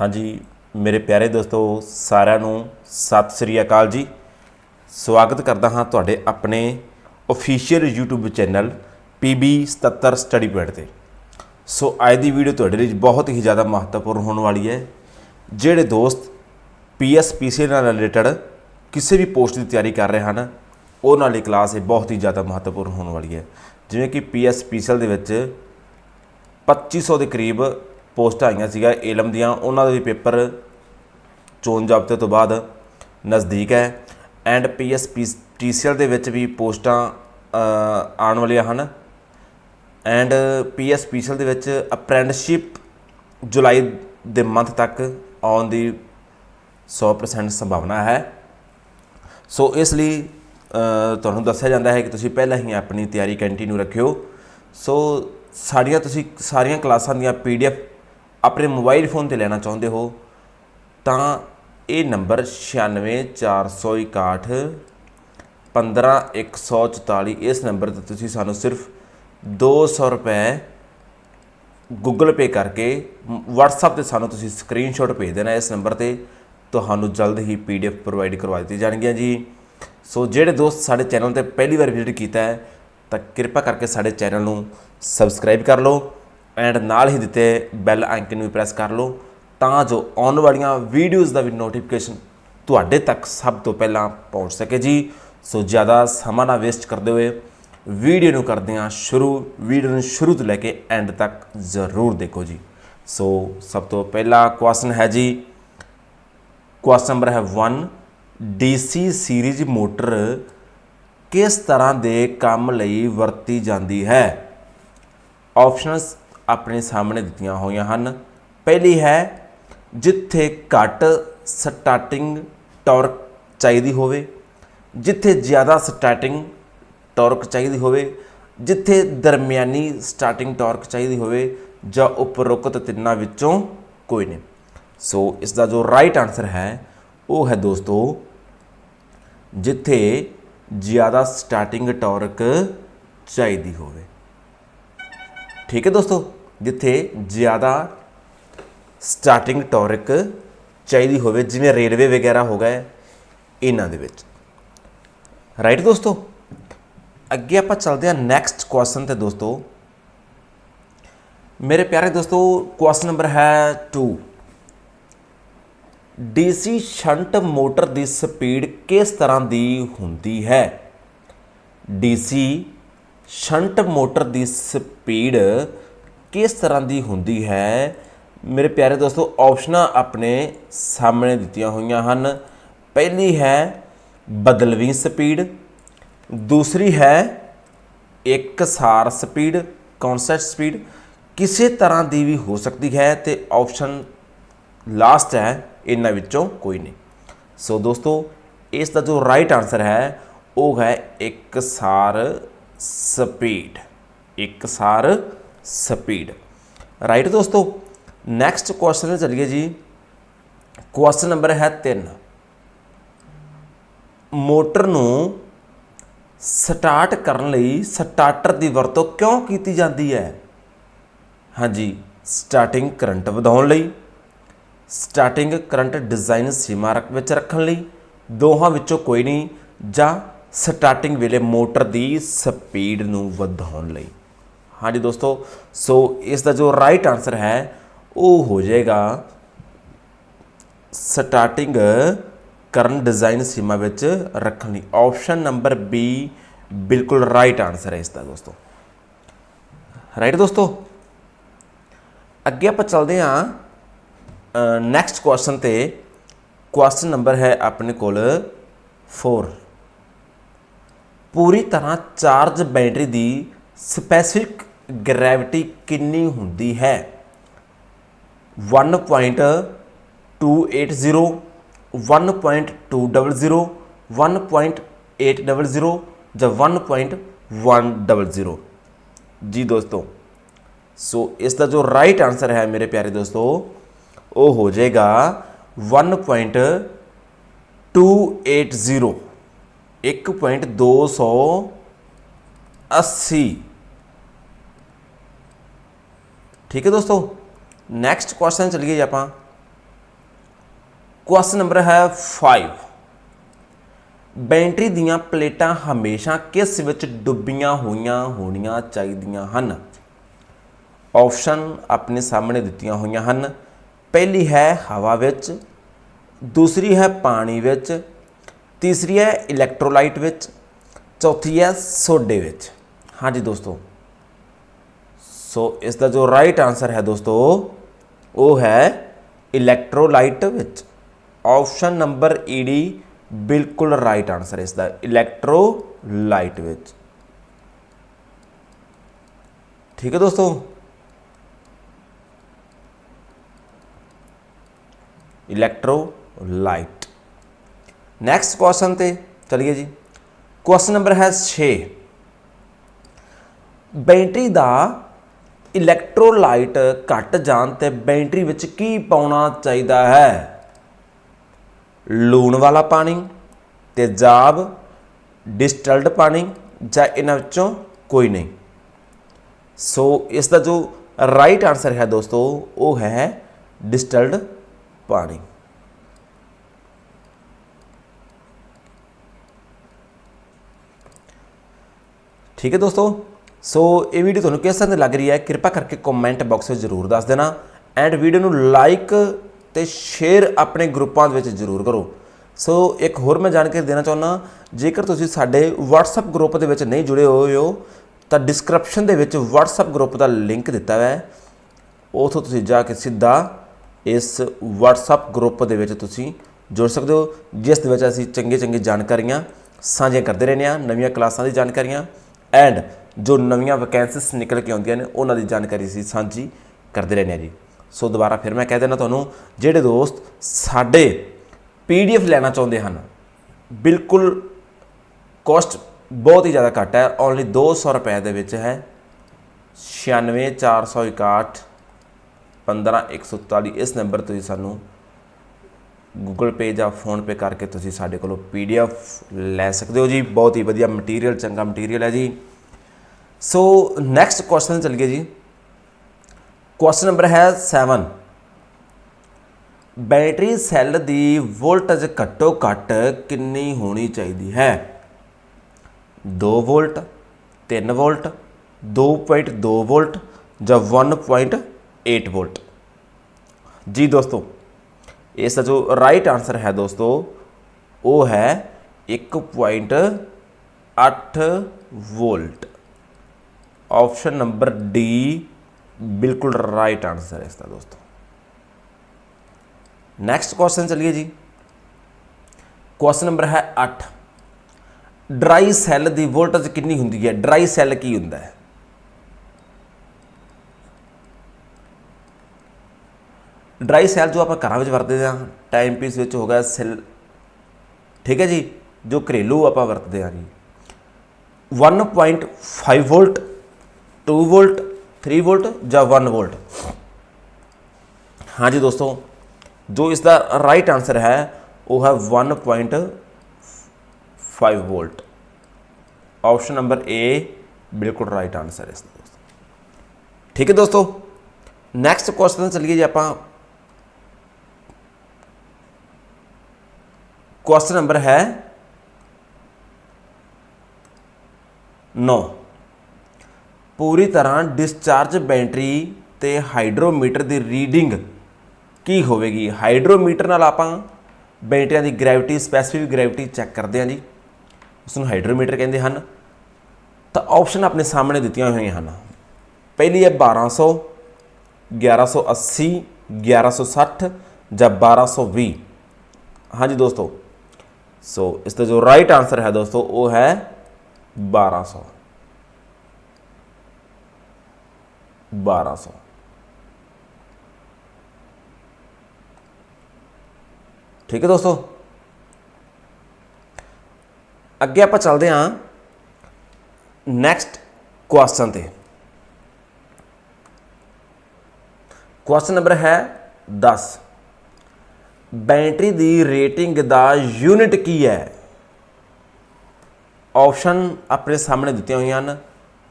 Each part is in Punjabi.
ਹਾਂਜੀ, ਮੇਰੇ ਪਿਆਰੇ ਦੋਸਤੋ, ਸਾਰਿਆਂ ਨੂੰ ਸਤਿ ਸ੍ਰੀ ਅਕਾਲ ਜੀ। ਸਵਾਗਤ ਕਰਦਾ ਹਾਂ ਤੁਹਾਡੇ ਆਪਣੇ official YouTube channel PB 77 study point ਤੇ। ਸੋ, ਅੱਜ ਦੀ ਵੀਡੀਓ ਤੁਹਾਡੇ ਲਈ ਬਹੁਤ ਹੀ ਜ਼ਿਆਦਾ ਮਹੱਤਵਪੂਰਨ ਹੋਣ ਵਾਲੀ ਹੈ। ਜਿਹੜੇ ਦੋਸਤ PSPC ਨਾਲ ਰਿਲੇਟਡ ਕਿਸੇ ਵੀ ਪੋਸਟ ਦੀ ਤਿਆਰੀ ਕਰ ਰਹੇ ਹਨ, ਉਹਨਾਂ ਲਈ ਕਲਾਸ ਇਹ ਬਹੁਤ ਹੀ ਜ਼ਿਆਦਾ ਮਹੱਤਵਪੂਰਨ ਹੋਣ ਵਾਲੀ ਹੈ। ਜਿਵੇਂ ਕਿ PSPCL ਦੇ ਵਿੱਚ 2500 ਦੇ ਕਰੀਬ ਪੋਸਟਾਂ ਆਈਆਂ ਸੀਗਾ ਏਲਮ ਦੀਆਂ, ਉਹਨਾਂ ਦੇ ਵੀ ਪੇਪਰ ਚੋਣ ਜ਼ਾਬਤੇ ਤੋਂ ਬਾਅਦ ਨਜ਼ਦੀਕ ਹੈ। ਐਂਡ ਪੀਐਸਪੀਟੀਸੀਐਲ ਦੇ ਵਿੱਚ ਵੀ ਪੋਸਟਾਂ ਆਉਣ ਵਾਲੀਆਂ ਹਨ। ਐਂਡ ਪੀਐਸਪੀਸੀਐਲ ਦੇ ਵਿੱਚ ਅਪ੍ਰੈਂਟਿਸਸ਼ਿਪ ਜੁਲਾਈ ਦੇ ਮੰਥ ਤੱਕ ਆਉਣ ਦੀ 100% ਸੰਭਾਵਨਾ ਹੈ। ਸੋ ਇਸ ਲਈ ਤੁਹਾਨੂੰ ਦੱਸਿਆ ਜਾਂਦਾ ਹੈ ਕਿ ਤੁਸੀਂ ਪਹਿਲਾਂ ਹੀ ਆਪਣੀ ਤਿਆਰੀ ਕੰਟੀਨਿਊ ਰੱਖਿਓ। ਸੋ ਸਾਡੀਆਂ ਤੁਸੀਂ, ਸਾਰੀਆਂ ਕਲਾਸਾਂ ਦੀਆਂ ਪੀਡੀਐਫ ਆਪਣੇ ਮੋਬਾਈਲ ਫੋਨ ਤੇ ਲੈਣਾ ਚਾਹੁੰਦੇ ਹੋ, ਤਾਂ ਇਹ ਨੰਬਰ 96461 15144 ਇਸ ਨੰਬਰ ਤੇ ਤੁਸੀਂ ਸਾਨੂੰ ਸਿਰਫ 200 ਰੁਪਏ ਗੂਗਲ ਪੇ ਕਰਕੇ WhatsApp ਤੇ ਸਾਨੂੰ ਤੁਸੀਂ ਸਕਰੀਨਸ਼ਾਟ ਭੇਜ ਦੇਣਾ ਇਸ ਨੰਬਰ ਤੇ। ਤੁਹਾਨੂੰ ਜਲਦ ਹੀ PDF ਪ੍ਰੋਵਾਈਡ ਕਰਵਾ ਦਿੱਤੀ ਜਾਣਗੀਆਂ ਜੀ। ਸੋ ਜਿਹੜੇ ਦੋਸਤ ਸਾਡੇ ਚੈਨਲ ਤੇ ਪਹਿਲੀ ਵਾਰ ਵਿਜ਼ਿਟ ਕੀਤਾ ਹੈ, ਤਾਂ ਕਿਰਪਾ ਕਰਕੇ ਸਾਡੇ ਚੈਨਲ ਨੂੰ ਸਬਸਕ੍ਰਾਈਬ ਕਰ ਲਓ। ਐਂਡ ਨਾਲ ਹੀ ਦਿੱਤੇ ਬੈਲ ਆਈਕਨ ਨੂੰ ਵੀ ਪ੍ਰੈਸ ਕਰ ਲਓ ਤਾਂ ਜੋ ਆਉਣ ਵਾਲੀਆਂ ਵੀਡੀਓਜ਼ ਦਾ ਵੀ ਨੋਟੀਫਿਕੇਸ਼ਨ ਤੁਹਾਡੇ ਤੱਕ ਸਭ ਤੋਂ ਪਹਿਲਾਂ ਪਹੁੰਚ ਸਕੇ ਜੀ। ਸੋ ਜ਼ਿਆਦਾ ਸਮਾਂ ਨਾ ਵੇਸਟ ਕਰਦੇ ਹੋਏ ਵੀਡੀਓ ਨੂੰ ਕਰਦੇ ਹਾਂ ਸ਼ੁਰੂ। ਵੀਡੀਓ ਨੂੰ ਸ਼ੁਰੂ ਤੋਂ ਲੈ ਕੇ ਐਂਡ ਤੱਕ ਜ਼ਰੂਰ ਦੇਖੋ ਜੀ। ਸੋ ਸਭ ਤੋਂ ਪਹਿਲਾ ਕੁਐਸਚਨ ਹੈ ਜੀ। ਕੁਐਸਚਨ ਨੰਬਰ ਹੈ 1 DC ਸੀਰੀਜ਼ ਮੋਟਰ ਕਿਸ ਤਰ੍ਹਾਂ ਦੇ ਕੰਮ ਲਈ ਵਰਤੀ ਜਾਂਦੀ ਹੈ? ਆਪਸ਼ਨਸ ਆਪਣੇ ਸਾਹਮਣੇ ਦਿੱਤੀਆਂ ਹੋਈਆਂ ਹਨ। ਪਹਿਲੀ ਹੈ, ਜਿੱਥੇ ਘੱਟ ਸਟਾਰਟਿੰਗ ਟਾਰਕ ਚਾਹੀਦੀ ਹੋਵੇ, ਜਿੱਥੇ ਜ਼ਿਆਦਾ ਸਟਾਰਟਿੰਗ ਟਾਰਕ ਚਾਹੀਦੀ ਹੋਵੇ, ਜਿੱਥੇ ਦਰਮਿਆਨੀ ਸਟਾਰਟਿੰਗ ਟਾਰਕ ਚਾਹੀਦੀ ਹੋਵੇ, ਜਾਂ ਉਪਰੋਕਤ ਤਿੰਨਾਂ ਵਿੱਚੋਂ ਕੋਈ ਨਹੀਂ। ਸੋ, ਇਸ ਦਾ ਜੋ ਰਾਈਟ ਆਨਸਰ ਹੈ, ਉਹ ਹੈ ਦੋਸਤੋ, ਜਿੱਥੇ ਜ਼ਿਆਦਾ ਸਟਾਰਟਿੰਗ ਟਾਰਕ ਚਾਹੀਦੀ ਹੋਵੇ। ਠੀਕ ਹੈ ਦੋਸਤੋ? ਜਿੱਥੇ ਜ਼ਿਆਦਾ ਸਟਾਰਟਿੰਗ ਟਾਰਕ ਚਾਹੀਦੀ ਹੋਵੇ, ਜਿਵੇਂ ਰੇਲਵੇ ਵਗੈਰਾ ਹੋ ਗਏ ਇਹਨਾਂ ਦੇ ਵਿੱਚ। ਰਾਈਟ ਦੋਸਤੋ? ਅੱਗੇ ਆਪਾਂ ਚੱਲਦੇ ਹਾਂ ਨੈਕਸਟ ਕੁਐਸਚਨ ਤੇ ਦੋਸਤੋ। ਮੇਰੇ ਪਿਆਰੇ ਦੋਸਤੋ ਕੁਐਸਚਨ ਨੰਬਰ ਹੈ 2 DC ਸ਼ੰਟ ਮੋਟਰ ਦੀ ਸਪੀਡ ਕਿਸ ਤਰ੍ਹਾਂ ਦੀ ਹੁੰਦੀ ਹੈ? DC ਸ਼ੰਟ ਮੋਟਰ ਦੀ ਸਪੀਡ ਕਿਸ ਤਰ੍ਹਾਂ ਦੀ ਹੁੰਦੀ ਹੈ? ਮੇਰੇ ਪਿਆਰੇ ਦੋਸਤੋ ਆਪਸ਼ਨਾਂ ਆਪਣੇ ਸਾਹਮਣੇ ਦਿੱਤੀਆਂ ਹੋਈਆਂ ਹਨ। ਪਹਿਲੀ ਹੈ, ਬਦਲਵੀਂ ਸਪੀਡ। ਦੂਸਰੀ ਹੈ ਇੱਕ ਸਾਰ ਸਪੀਡ ਕਨਸਟੈਂਟ ਸਪੀਡ। ਕਿਸੇ ਤਰ੍ਹਾਂ ਦੀ ਵੀ ਹੋ ਸਕਦੀ ਹੈ ਤੇ ਆਪਸ਼ਨ ਲਾਸਟ ਹੈ, ਇਹਨਾਂ ਵਿੱਚੋਂ ਕੋਈ ਨਹੀਂ। ਸੋ ਦੋਸਤੋ, ਇਸ ਦਾ ਜੋ ਰਾਈਟ ਆਨਸਰ ਹੈ, ਉਹ ਹੈ ਇੱਕ ਸਾਰ ਸਪੀਡ। ਇੱਕ ਸਾਰ ਸਪੀਡ। ਰਾਈਟ ਦੋਸਤੋ ਨੈਕਸਟ ਕੁਐਸਚਨ ਤੇ ਚੱਲੀਏ ਜੀ। ਕੁਐਸਚਨ ਨੰਬਰ ਹੈ 3 ਮੋਟਰ ਨੂੰ ਸਟਾਰਟ ਕਰਨ ਲਈ ਸਟਾਰਟਰ ਦੀ ਵਰਤੋਂ ਕਿਉਂ ਕੀਤੀ ਜਾਂਦੀ ਹੈ? ਹਾਂਜੀ ਸਟਾਰਟਿੰਗ ਕਰੰਟ ਵਧਾਉਣ ਲਈ ਸਟਾਰਟਿੰਗ ਕਰੰਟ ਡਿਜ਼ਾਈਨ ਸੀਮਾ ਰੱਖ, ਵਿੱਚ ਰੱਖਣ ਲਈ, ਦੋਹਾਂ ਵਿੱਚੋਂ ਕੋਈ ਨਹੀਂ, ਜਾਂ ਸਟਾਰਟਿੰਗ ਵੇਲੇ ਮੋਟਰ ਦੀ ਸਪੀਡ ਨੂੰ ਵਧਾਉਣ ਲਈ। ਹਾਂਜੀ ਦੋਸਤੋ, ਸੋ ਇਸ ਦਾ ਜੋ ਰਾਈਟ ਆਨਸਰ ਹੈ, ਉਹ ਹੋ ਜਾਏਗਾ ਸਟਾਰਟਿੰਗ ਕਰਨ ਡਿਜ਼ਾਈਨ ਸੀਮਾ ਵਿੱਚ ਰੱਖਣ ਲਈ। ਆਪਸ਼ਨ ਨੰਬਰ ਬੀ ਬਿਲਕੁਲ ਰਾਈਟ ਆਨਸਰ ਹੈ ਇਸ ਦਾ ਦੋਸਤੋ। ਰਾਈਟ ਦੋਸਤੋ? ਅੱਗੇ ਆਪਾਂ ਚੱਲਦੇ ਹਾਂ ਨੈਕਸਟ ਕੁਐਸਚਨ ਤੇ। ਕੁਐਸਚਨ ਨੰਬਰ ਹੈ ਆਪਣੇ ਕੋਲ 4 ਪੂਰੀ ਤਰ੍ਹਾਂ ਚਾਰਜ ਬੈਟਰੀ ਦੀ ਸਪੈਸਿਫਿਕ ਗ੍ਰੈਵਿਟੀ ਕਿੰਨੀ ਹੁੰਦੀ ਹੈ? 1.280 1.200 1.800 ਜਾਂ 1.100 ਜੀ ਦੋਸਤੋ, ਸੋ ਇਸ ਦਾ ਜੋ ਰਾਈਟ ਆਨਸਰ ਹੈ ਮੇਰੇ ਪਿਆਰੇ ਦੋਸਤੋ, ਉਹ ਹੋ ਜਾਏਗਾ 1.280 1.280 ਠੀਕ ਹੈ ਦੋਸਤੋ? ਨੈਕਸਟ ਕੁਐਸਚਨ ਚਲੀਏ ਜੀ ਆਪਾਂ। ਕੁਐਸਚਨ ਨੰਬਰ ਹੈ 5 ਬੈਟਰੀ ਦੀਆਂ ਪਲੇਟਾਂ ਹਮੇਸ਼ਾ ਕਿਸ ਵਿੱਚ ਡੁੱਬੀਆਂ ਹੋਈਆਂ ਹੋਣੀਆਂ ਚਾਹੀਦੀਆਂ ਹਨ? ਆਪਸ਼ਨ ਆਪਣੇ ਸਾਹਮਣੇ ਦਿੱਤੀਆਂ ਹੋਈਆਂ ਹਨ। ਪਹਿਲੀ ਹੈ ਹਵਾ ਵਿੱਚ, ਦੂਸਰੀ ਹੈ ਪਾਣੀ ਵਿੱਚ, ਤੀਸਰੀ ਹੈ ਇਲੈਕਟ੍ਰੋਲਾਈਟ ਵਿੱਚ, ਚੌਥੀ ਹੈ ਸੋਡੇ ਵਿੱਚ। ਹਾਂਜੀ ਦੋਸਤੋ। ਸੋ ਇਸ ਦਾ ਜੋ ਰਾਈਟ ਆਨਸਰ ਹੈ ਦੋਸਤੋ ਉਹ ਹੈ ਇਲੈਕਟ੍ਰੋਲਾਈਟ ਵਿੱਚ ਆਪਸ਼ਨ ਨੰਬਰ ਈਡੀ ਬਿਲਕੁਲ ਰਾਈਟ ਆਨਸਰ ਇਸ ਦਾ ਇਲੈਕਟ੍ਰੋਲਾਈਟ ਵਿੱਚ ਠੀਕ ਹੈ ਦੋਸਤੋ ਇਲੈਕਟ੍ਰੋਲਾਈਟ ਨੈਕਸਟ ਕੁਐਸਚਨ ਤੇ ਚਲਿਏ ਜੀ ਕੁਐਸਚਨ ਨੰਬਰ ਹੈ 6 ਬੈਟਰੀ ਦਾ ਇਲੈਕਟ੍ਰੋਲਾਈਟ ਘਟ ਜਾਣ ਤੇ ਬੈਟਰੀ ਵਿੱਚ ਕੀ ਪਾਉਣਾ ਚਾਹੀਦਾ ਹੈ? ਲੂਣ ਵਾਲਾ ਪਾਣੀ, ਤੇਜ਼ਾਬ, ਡਿਸਟਿਲਡ ਪਾਣੀ ਜਾਂ ਇਹਨਾਂ ਵਿੱਚੋਂ ਕੋਈ ਨਹੀਂ। ਸੋ ਇਸ ਦਾ ਜੋ ਰਾਈਟ ਆਨਸਰ ਹੈ ਦੋਸਤੋ, ਉਹ ਹੈ ਡਿਸਟਿਲਡ ਪਾਣੀ। ਠੀਕ ਹੈ ਦੋਸਤੋ? ਸੋ ਇਹ ਵੀਡੀਓ ਤੁਹਾਨੂੰ ਕਿਸ ਤਰ੍ਹਾਂ ਦੀ ਲੱਗ ਰਹੀ ਹੈ? ਕਿਰਪਾ ਕਰਕੇ ਕਮੈਂਟ ਬਾਕਸ ਵਿੱਚ ਜ਼ਰੂਰ ਦੱਸ ਦੇਣਾ ਐਂਡ ਵੀਡੀਓ ਨੂੰ ਲਾਈਕ ਤੇ ਸ਼ੇਅਰ ਆਪਣੇ ਗਰੁੱਪਾਂ ਦੇ ਵਿੱਚ ਜ਼ਰੂਰ ਕਰੋ। ਸੋ ਇੱਕ ਹੋਰ ਮੈਂ ਜਾਣਕਾਰੀ ਦੇਣਾ ਚਾਹੁੰਦਾ, ਜੇਕਰ ਤੁਸੀਂ ਸਾਡੇ WhatsApp ਗਰੁੱਪ ਦੇ ਵਿੱਚ ਨਹੀਂ ਜੁੜੇ ਹੋਏ ਹੋ, ਤਾਂ ਡਿਸਕ੍ਰਿਪਸ਼ਨ ਦੇ ਵਿੱਚ WhatsApp ਗਰੁੱਪ ਦਾ ਲਿੰਕ ਦਿੱਤਾ ਹੋਇਆ ਹੈ। ਉਥੋਂ ਤੁਸੀਂ ਜਾ ਕੇ ਸਿੱਧਾ ਇਸ WhatsApp ਗਰੁੱਪ ਦੇ ਵਿੱਚ ਤੁਸੀਂ ਜੁੜ ਸਕਦੇ ਹੋ, ਜਿਸ ਦੇ ਵਿੱਚ ਅਸੀਂ ਚੰਗੇ ਚੰਗੇ ਜਾਣਕਾਰੀਆਂ ਸਾਂਝੀਆਂ ਕਰਦੇ ਰਹਿੰਦੇ ਹਾਂ, ਨਵੀਆਂ ਕਲਾਸਾਂ ਦੀ ਜਾਣਕਾਰੀਆਂ ਐਂਡ ਜੋ ਨਵੀਆਂ ਵੈਕੈਂਸੀਸ ਨਿਕਲ ਕੇ ਆਉਂਦੀਆਂ ਨੇ, ਉਹਨਾਂ ਦੀ ਜਾਣਕਾਰੀ ਅਸੀਂ ਸਾਂਝੀ ਕਰਦੇ ਰਹਿੰਦੇ ਹਾਂ ਜੀ। ਸੋ ਦੁਬਾਰਾ ਫਿਰ ਮੈਂ ਕਹਿ ਦੇਣਾ ਤੁਹਾਨੂੰ, ਜਿਹੜੇ ਦੋਸਤ ਸਾਡੇ ਪੀਡੀਐਫ ਲੈਣਾ ਚਾਹੁੰਦੇ ਹਨ, ਬਿਲਕੁਲ ਕੋਸਟ ਬਹੁਤ ਹੀ ਜ਼ਿਆਦਾ ਘੱਟ ਹੈ। ਓਨਲੀ 200 ਰੁਪਏ ਦੇ ਵਿੱਚ ਹੈ। 96461 15144 ਇਸ ਨੰਬਰ ਤੁਸੀਂ ਸਾਨੂੰ ਗੂਗਲ ਪੇ ਜਾਂ ਫੋਨ ਪੇ ਕਰਕੇ ਤੁਸੀਂ ਸਾਡੇ ਕੋਲੋਂ ਪੀਡੀਐਫ ਲੈ ਸਕਦੇ ਹੋ ਜੀ। ਬਹੁਤ ਹੀ ਵਧੀਆ ਮਟੀਰੀਅਲ ਚੰਗਾ ਮਟੀਰੀਅਲ ਹੈ ਜੀ। ਸੋ ਨੈਕਸਟ ਕੁਐਸਚਨ ਚੱਲੀਏ ਜੀ ਕੁਐਸਚਨ ਨੰਬਰ ਹੈ 7 ਬੈਟਰੀ ਸੈੱਲ ਦੀ ਵੋਲਟੇਜ ਘੱਟੋ ਘੱਟ ਕਿੰਨੀ ਹੋਣੀ ਚਾਹੀਦੀ ਹੈ? 2 ਵੋਲਟ 3 ਵੋਲਟ 2.2 ਵੋਲਟ ਜਾਂ 1.8 ਵੋਲਟ? ਜੀ ਦੋਸਤੋ, ਇਸ ਦਾ ਜੋ ਰਾਈਟ ਆਨਸਰ ਹੈ ਦੋਸਤੋ, ਉਹ ਹੈ 1.8 ਵੋਲਟ। ਆਪਸ਼ਨ ਨੰਬਰ ਡੀ ਬਿਲਕੁਲ ਰਾਈਟ ਆਨਸਰ ਹੈ ਇਸ ਦਾ ਦੋਸਤੋ ਨੈਕਸਟ ਕੁਐਸਚਨ ਚਲਿਏ ਜੀ ਕੁਐਸਚਨ ਨੰਬਰ ਹੈ 8 ਡਰਾਈ ਸੈੱਲ ਦੀ ਵੋਲਟੇਜ ਕਿੰਨੀ ਹੁੰਦੀ ਹੈ ਡਰਾਈ ਸੈੱਲ ਕੀ ਹੁੰਦਾ ਹੈ ਡਰਾਈ ਸੈੱਲ ਜੋ ਆਪਾਂ ਘਰਾਂ ਵਿੱਚ ਵਰਤਦੇ ਹਾਂ ਟਾਈਮ ਪੀਸ ਵਿੱਚ ਹੋ ਗਿਆ ਸੈੱਲ ਠੀਕ ਹੈ ਜੀ ਜੋ ਘਰੇਲੂ ਆਪਾਂ ਵਰਤਦੇ ਹਾਂ ਜੀ 1.5 ਵੋਲਟ 2 ਵੋਲਟ 3 ਵੋਲਟ ਜਾਂ 1 ਵੋਲਟ ਹਾਂਜੀ ਦੋਸਤੋ ਜੋ ਇਸ ਦਾ ਰਾਈਟ ਆਨਸਰ ਹੈ ਉਹ ਹੈ 1.5 ਵੋਲਟ ਆਪਸ਼ਨ ਨੰਬਰ ਏ ਬਿਲਕੁਲ ਰਾਈਟ ਆਨਸਰ ਹੈ ਇਸ ਦਾ ਦੋਸਤੋ ਠੀਕ ਹੈ ਦੋਸਤੋ ਨੈਕਸਟ ਕੁਐਸਚਨ ਚੱਲੀਏ ਜੀ ਆਪਾਂ ਕੁਐਸਚਨ ਨੰਬਰ ਹੈ 9 ਪੂਰੀ ਤਰ੍ਹਾਂ ਡਿਸਚਾਰਜ ਬੈਟਰੀ ਤੇ ਹਾਈਡਰੋਮੀਟਰ ਦੀ ਰੀਡਿੰਗ ਕੀ ਹੋਵੇਗੀ? ਹਾਈਡਰੋਮੀਟਰ ਨਾਲ ਆਪਾਂ ਬੈਟਰੀਆਂ ਦੀ ਗ੍ਰੈਵਿਟੀ ਸਪੈਸੀਫਿਕ ਗ੍ਰੈਵਿਟੀ ਚੈੱਕ ਕਰਦੇ ਹਾਂ ਜੀ। ਉਸ ਨੂੰ ਹਾਈਡਰੋਮੀਟਰ ਕਹਿੰਦੇ ਹਨ। ਤਾਂ ਆਪਸ਼ਨ ਆਪਣੇ ਸਾਹਮਣੇ ਦਿੱਤੀਆਂ ਹੋਈਆਂ ਹਨ। ਪਹਿਲੀ ਹੈ 1200 1180 1160 ਜਾਂ 1220 ਹਾਂਜੀ ਦੋਸਤੋ। ਸੋ ਇਸ ਦਾ ਜੋ ਰਾਈਟ ਆਨਸਰ ਹੈ ਦੋਸਤੋ, ਉਹ ਹੈ 1200 1200 ਠੀਕ ਹੈ ਦੋਸਤੋ? ਅੱਗੇ ਆਪਾਂ ਚੱਲਦੇ ਹਾਂ ਨੈਕਸਟ ਕੁਐਸਚਨ ਤੇ। ਕੁਐਸਚਨ ਨੰਬਰ ਹੈ 10 ਬੈਟਰੀ ਦੀ ਰੇਟਿੰਗ ਦਾ ਯੂਨਿਟ ਕੀ ਹੈ? ਆਪਸ਼ਨ ਆਪਣੇ ਸਾਹਮਣੇ ਦਿੱਤੀਆਂ ਹੋਈਆਂ ਹਨ।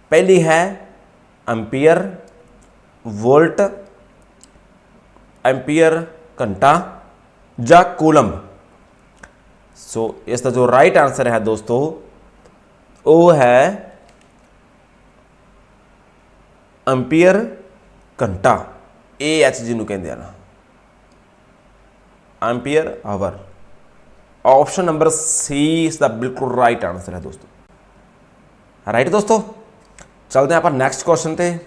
ਪਹਿਲੀ ਹੈ ਐਂਪੀਅਰ ਵੋਲਟ, ਐਂਪੀਅਰ, ਘੰਟਾ ਜਾਂ ਕੂਲਮ? ਸੋ ਇਸ ਦਾ ਜੋ ਰਾਈਟ ਆਨਸਰ ਹੈ ਦੋਸਤੋ, ਉਹ ਹੈ ਐਂਪੀਅਰ, ਘੰਟਾ। AH ਜਿਹਨੂੰ ਕਹਿੰਦੇ ਆ ampere hour option number C ਇਸ ਦਾ ਬਿਲਕੁਲ ਰਾਈਟ ਆਨਸਰ ਹੈ ਦੋਸਤੋ। ਰਾਈਟ ਦੋਸਤੋ? ਚਲਦੇ ਹਾਂ ਆਪਾਂ ਨੈਕਸਟ ਕੁਐਸਚਨ ਤੇ।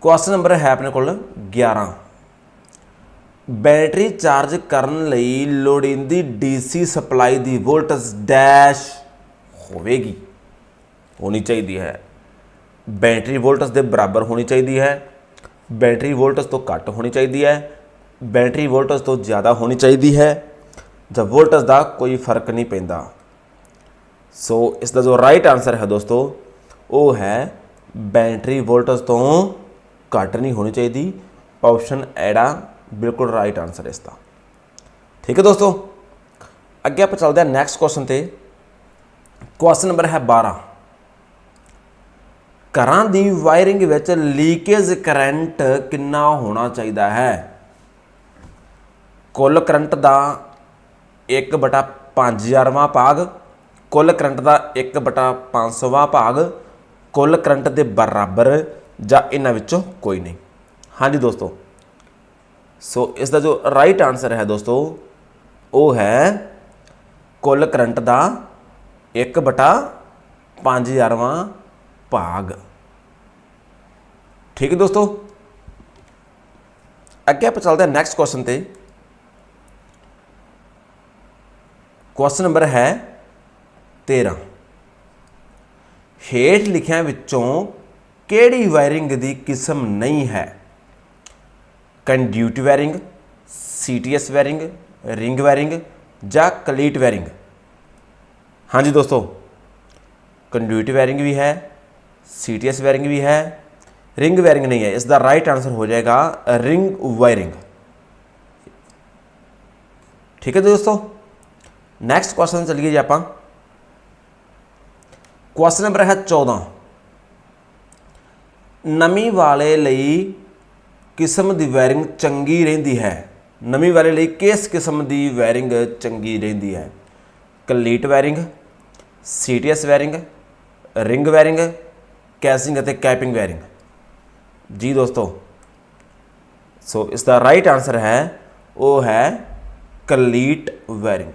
ਕੁਐਸਚਨ ਨੰਬਰ ਹੈ ਆਪਣੇ ਕੋਲ 11 ਬੈਟਰੀ ਚਾਰਜ ਕਰਨ ਲਈ ਲੋੜੀਂਦੀ ਡੀਸੀ ਸਪਲਾਈ ਦੀ ਵੋਲਟੇਜ ਡੈਸ਼ ਹੋਵੇਗੀ। ਹੋਣੀ ਚਾਹੀਦੀ ਹੈ। ਬੈਟਰੀ ਵੋਲਟੇਜ ਦੇ ਬਰਾਬਰ ਹੋਣੀ ਚਾਹੀਦੀ ਹੈ। ਬੈਟਰੀ ਵੋਲਟੇਜ ਤੋਂ ਘੱਟ ਹੋਣੀ ਚਾਹੀਦੀ ਹੈ। ਬੈਟਰੀ ਵੋਲਟੇਜ ਤੋਂ ਜ਼ਿਆਦਾ ਹੋਣੀ ਚਾਹੀਦੀ ਹੈ। ਜਾਂ ਵੋਲਟੇਜ ਦਾ ਕੋਈ ਫ਼ਰਕ ਨਹੀਂ ਪੈਂਦਾ। ਸੋ ਇਸ ਦਾ ਜੋ ਰਾਈਟ ਆਨਸਰ ਹੈ ਦੋਸਤੋ, ਉਹ ਹੈ ਬੈਟਰੀ ਵੋਲਟੇਜ ਤੋਂ ਘੱਟ ਨਹੀਂ ਹੋਣੀ ਚਾਹੀਦੀ। ਆਪਸ਼ਨ ਐੜਾ ਬਿਲਕੁਲ ਰਾਈਟ ਆਨਸਰ ਇਸ ਦਾ ਠੀਕ ਹੈ ਦੋਸਤੋ, ਅੱਗੇ ਆਪਾਂ ਚੱਲਦੇ ਹਾਂ ਨੈਕਸਟ ਕੁਐਸਚਨ ਤੇ। ਕੁਐਸਚਨ ਨੰਬਰ ਹੈ 12 ਘਰਾਂ ਦੀ ਵਾਇਰਿੰਗ ਵਿੱਚ ਲੀਕੇਜ ਕਰੰਟ ਕਿੰਨਾ ਹੋਣਾ ਚਾਹੀਦਾ ਹੈ? ਕੁੱਲ ਕਰੰਟ ਦਾ 1/5000ਵਾਂ ਭਾਗ, ਕੁੱਲ ਕਰੰਟ ਦਾ 1/500ਵਾਂ ਭਾਗ, ਕੁੱਲ ਕਰੰਟ ਦੇ ਬਰਾਬਰ ਜਾਂ ਇਹਨਾਂ ਵਿੱਚੋਂ ਕੋਈ ਨਹੀਂ। ਹਾਂਜੀ ਦੋਸਤੋ। ਸੋ ਇਸ ਦਾ ਜੋ ਰਾਈਟ ਆਨਸਰ ਹੈ ਦੋਸਤੋ, ਉਹ ਹੈ ਕੁੱਲ ਕਰੰਟ ਦਾ 1/5000ਵਾਂ ਭਾਗ। ਠੀਕ ਹੈ ਦੋਸਤੋ? ਅੱਗੇ ਆਪਾਂ ਚੱਲਦੇ ਹਾਂ ਨੈਕਸਟ ਕੁਐਸਚਨ ਤੇ। ਕੁਐਸਚਨ ਨੰਬਰ ਹੈ 13 ਹੇਠ ਲਿਖਿਆਂ ਵਿੱਚੋਂ ਕਿਹੜੀ ਵਾਇਰਿੰਗ ਦੀ ਕਿਸਮ ਨਹੀਂ ਹੈ conduit wiring CTS wiring ring wiring ਜਾਂ ਕਲੀਟ ਵਾਇਰਿੰਗ ਹਾਂਜੀ ਦੋਸਤੋ ਕੰਡਿਊਟ ਵਾਇਰਿੰਗ ਵੀ ਹੈ ਸੀਟੀਐਸ ਵਾਇਰਿੰਗ ਵੀ ਹੈ ਰਿੰਗ ਵਾਇਰਿੰਗ ਨਹੀਂ ਹੈ ਇਸ ਦਾ ਰਾਈਟ ਆਨਸਰ ਹੋ ਜਾਏਗਾ ਰਿੰਗ ਵਾਇਰਿੰਗ ਠੀਕ ਹੈ ਦੋਸਤੋ ਨੈਕਸਟ ਕੁਐਸਚਨ ਚਲੀਏ ਜੀ ਆਪਾਂ ਕੁਐਸਚਨ ਨੰਬਰ ਹੈ 14 ਨਮੀ ਵਾਲੇ ਲਈ ਕਿਸਮ ਦੀ ਵਾਇਰਿੰਗ ਚੰਗੀ ਰਹਿੰਦੀ ਹੈ? ਨਮੀ ਵਾਲੇ ਲਈ ਕਿਸ ਕਿਸਮ ਦੀ ਵਾਇਰਿੰਗ ਚੰਗੀ ਰਹਿੰਦੀ ਹੈ? Cleat wiring, CTS wiring, ring wiring, casing ਅਤੇ ਕੈਪਿੰਗ ਵਾਇਰਿੰਗ। ਜੀ ਦੋਸਤੋ, ਸੋ ਇਸ ਦਾ ਰਾਈਟ ਆਨਸਰ ਹੈ, ਉਹ ਹੈ ਕਲੀਟ ਵਾਇਰਿੰਗ।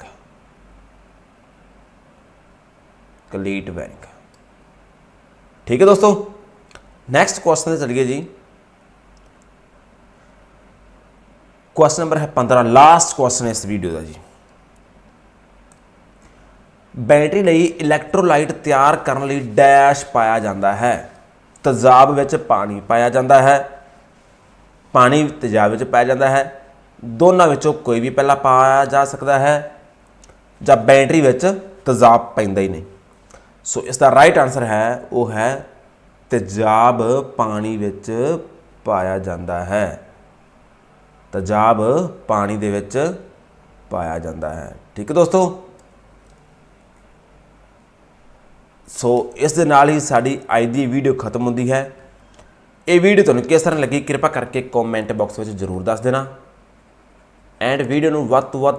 ਕਲੀਟ ਵਾਇਰਿੰਗ। ਠੀਕ ਹੈ ਦੋਸਤੋ? ਨੈਕਸਟ ਕੁਐਸਚਨ ਤੇ ਚਲੀਏ ਜੀ। ਕੁਐਸਚਨ ਨੰਬਰ ਹੈ 15 ਲਾਸਟ ਕੁਐਸਚਨ ਇਸ ਵੀਡੀਓ ਦਾ ਜੀ। ਬੈਟਰੀ ਲਈ ਇਲੈਕਟ੍ਰੋਲਾਈਟ ਤਿਆਰ ਕਰਨ ਲਈ ਡੈਸ਼ ਪਾਇਆ ਜਾਂਦਾ ਹੈ। ਤੇਜ਼ਾਬ ਵਿੱਚ ਪਾਣੀ ਪਾਇਆ ਜਾਂਦਾ ਹੈ। ਪਾਣੀ ਤੇਜ਼ਾਬ ਵਿੱਚ ਪਾਇਆ ਜਾਂਦਾ ਹੈ। ਦੋਨਾਂ ਵਿੱਚੋਂ ਕੋਈ ਵੀ ਪਹਿਲਾਂ ਪਾਇਆ ਜਾ ਸਕਦਾ ਹੈ ਜਾਂ ਬੈਟਰੀ ਵਿੱਚ ਤੇਜ਼ਾਬ ਪੈਂਦਾ ਹੀ ਨਹੀਂ। ਸੋ ਇਸ ਦਾ ਰਾਈਟ ਆਨਸਰ ਹੈ, ਉਹ ਹੈ ਤੇਜ਼ਾਬ ਪਾਣੀ ਵਿੱਚ ਪਾਇਆ ਜਾਂਦਾ ਹੈ। ਤੇਜ਼ਾਬ ਪਾਣੀ ਦੇ ਵਿੱਚ ਪਾਇਆ ਜਾਂਦਾ ਹੈ। ਠੀਕ ਹੈ ਦੋਸਤੋ? ਸੋ ਇਸ ਦੇ ਨਾਲ ਹੀ ਸਾਡੀ ਅੱਜ ਦੀ ਵੀਡੀਓ ਖਤਮ ਹੁੰਦੀ ਹੈ। ਇਹ ਵੀਡੀਓ ਤੁਹਾਨੂੰ ਕਿਸ ਤਰ੍ਹਾਂ ਲੱਗੀ ਕਿਰਪਾ ਕਰਕੇ ਕਮੈਂਟ ਬਾਕਸ ਵਿੱਚ ਜ਼ਰੂਰ ਦੱਸ ਦੇਣਾ। ਐਂਡ ਵੀਡੀਓ ਨੂੰ ਵੱਧ ਤੋਂ ਵੱਧ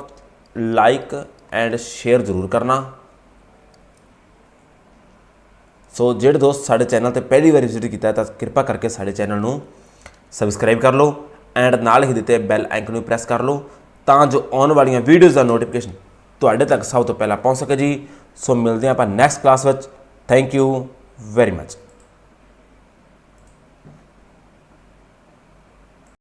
ਲਾਈਕ ਐਂਡ ਸ਼ੇਅਰ ਜ਼ਰੂਰ ਕਰਨਾ। ਸੋ ਜਿਹੜੇ ਦੋਸਤ ਸਾਡੇ ਚੈਨਲ ਤੇ ਪਹਿਲੀ ਵਾਰ ਵਿਜ਼ਿਟ ਕੀਤਾ ਤਾਂ ਕਿਰਪਾ ਕਰਕੇ ਸਾਡੇ ਚੈਨਲ ਨੂੰ ਸਬਸਕ੍ਰਾਈਬ ਕਰ ਲਓ ਐਂਡ ਨਾਲ ਹੀ ਦਿੱਤੇ ਬੈਲ ਆਈਕਨ ਨੂੰ ਪ੍ਰੈਸ ਕਰ ਲਓ ਤਾਂ ਜੋ ਆਉਣ ਵਾਲੀਆਂ ਵੀਡੀਓਜ਼ ਦਾ ਨੋਟੀਫਿਕੇਸ਼ਨ ਤੁਹਾਡੇ ਤੱਕ ਸਭ ਤੋਂ ਪਹਿਲਾਂ ਪਹੁੰਚ ਸਕੇ ਜੀ। ਸੋ ਮਿਲਦੇ ਹਾਂ ਆਪਾਂ ਨੈਕਸਟ ਕਲਾਸ ਵਿੱਚ। Thank you very much